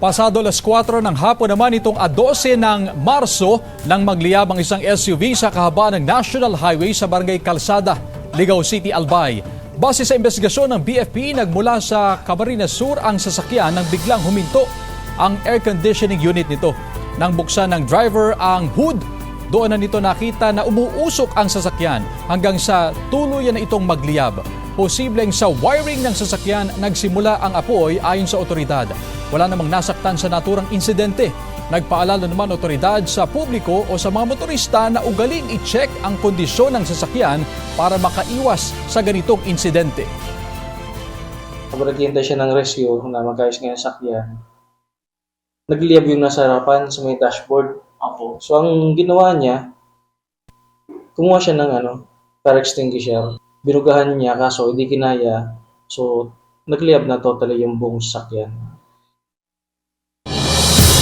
Pasado alas 4 ng hapon naman itong a 12 ng Marso nang magliyab ang isang SUV sa kahabaan ng National Highway sa Barangay Calzada, Ligaw City, Albay. Base sa investigasyon ng BFP, nagmula sa Camarines Sur ang sasakyan nang biglang huminto ang air conditioning unit nito. Nang buksan ng driver ang hood, doon na nito nakita na umuusok ang sasakyan hanggang sa tuluyan na itong magliyab. Posibleng sa wiring ng sasakyan nagsimula ang apoy ayon sa otoridad. Wala namang nasaktan sa naturang insidente. Nagpaalala naman otoridad sa publiko o sa mga motorista na ugaling i-check ang kondisyon ng sasakyan para makaiwas sa ganitong insidente. Kapag naghihintay siya ng rescue na magkayos ngayon sa sakyan, nagliyab yung nasa harapan sa may dashboard. Opo. So, ang ginawa niya, kumuha siya ng ano, fire extinguisher. Binugahan niya kaso hindi kinaya. So, nagliyab na totally yung buong sasakyan.